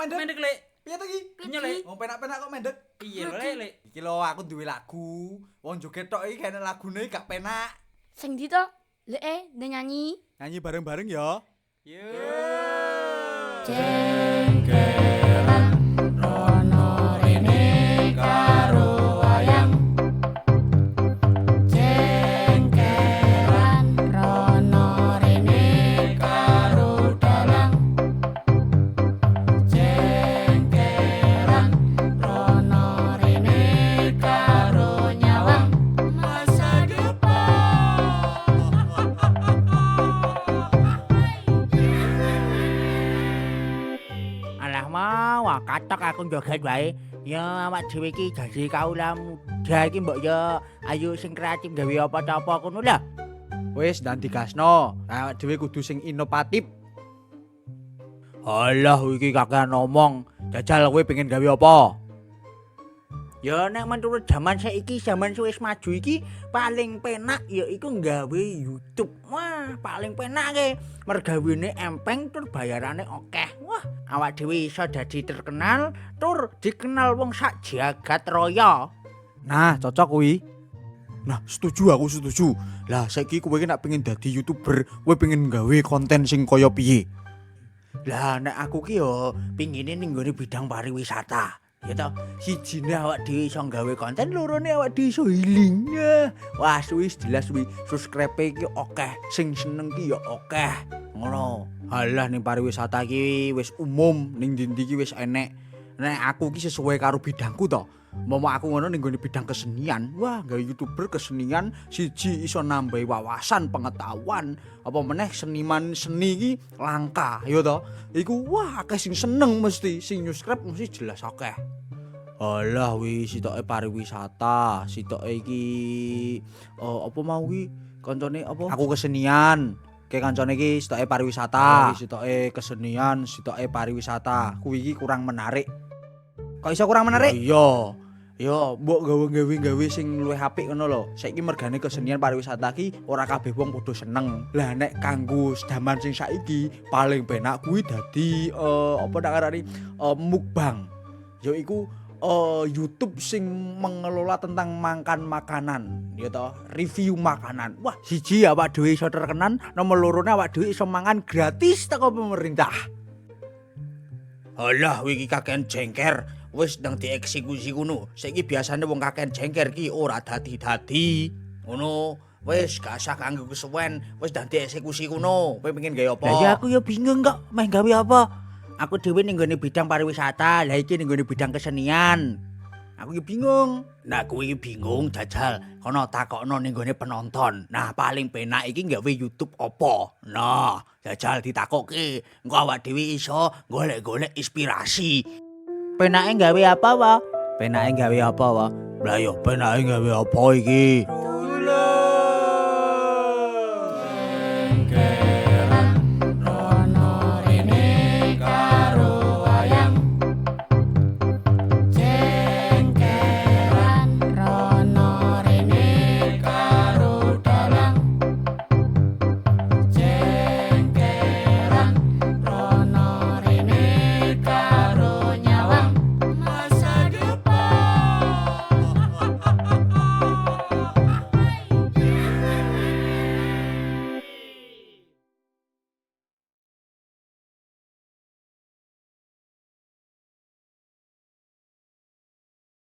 mendek? Mendek lek. Piye to iki? Iya lek. Wong penak-penak kok mendek. Iya lek lek. Iki lho aku duwe lagu. Wong joget tok iki kene lagune gak penak. Sing ndi to? Lek eh ndek nyanyi. Nyanyi bareng-bareng ya. Yo. Jengkelan Alah mau katok aku joget wae. Ya awak dhewe iki dadi kaula muda iki mbok ya ayo sing kreatif gawe apa-apa ngono lah. Wis dan digasno. Awak dhewe kudu sing inovatif. Alah iki kakean ngomong. Jajal kowe pengen gawe apa? Ya nek menurut zaman saiki zaman wis maju iki paling penak ya iku gawe YouTube. Wah, paling penak ke. Mergawene empeng tur bayarane akeh. Awak dhewe iso dadi terkenal tur dikenal wong sak jagat raya. Nah, cocok kuwi. Nah, setuju aku setuju. Lah saiki kowe iki nek pengen dadi YouTuber, kowe pengen gawe konten sing kaya piye? Lah nek aku ki yo pingine ning nggone bidang pariwisata. Ya toh, sijine awak dhewe iso gawe konten, lorone awak dhewe iso healing. Ya, Wah, wis jelas wi subscribe ki akeh, sing seneng ki yo akeh. Ngono. Halah ning pariwisata ki wis umum, ning ndi ki wis enek. Nek aku ki sesuai karo bidangku to. Momo aku ngono ning nggone bidang kesenian. Wah, gawe YouTuber kesenian siji iso nambahi wawasan, pengetahuan. Apa meneh seniman seni ki langka, ya to. Iku wah akeh sing seneng mesti, sing subscribe mesti jelas akeh. Alah wi sitoke pariwisata, sitoke iki oh, apa mau ki kancane apa? Aku kesenian. Kayak kancane iki sitoke pariwisata, sitoke kesenian, sitoke pariwisata. Kuwi iki kurang menarik. Kok iso kurang menarik? iya. Ya, mbok gawe-gawe-gawe sing luwih apik ngono lho. Saiki mergane kesenian pariwisata ki ora kabeh wong padha seneng. Lah nek kanggo sedaman sing saiki paling penak kuwi dadi eh, apa nak ngarani eh, mukbang. Ya iku eh, YouTube sing mengelola tentang makan makanan, ya toh, review makanan. Wah, Siji awak dhewe iso terkenan, nomor lorone awak dhewe iso mangan gratis teko pemerintah. Alah iki kakean jengker. Wis ndang dieksekusi ngono. Saiki biasane wong kakean jengker ki ora dadi-dadi. Ngono. Wis gak usah kanggo kesuwen, wis ndang dieksekusi ngono. Kowe pengen gawe apa? Lah ya aku ya bingung kok meh gawe apa. Aku dhewe ning nggone bidang pariwisata, lah iki ning nggone bidang kesenian. Aku ya bingung. Nah, iki bingung jajal. Kono takokno ning gone penonton. Nah, paling penak iki gawe YouTube apa? Nah, jajal ditakokke. Engko awak dhewe iso golek-golek inspirasi. Penake gawe apa wa? Penake gawe apa wa? Lah yo penake gawe apa iki?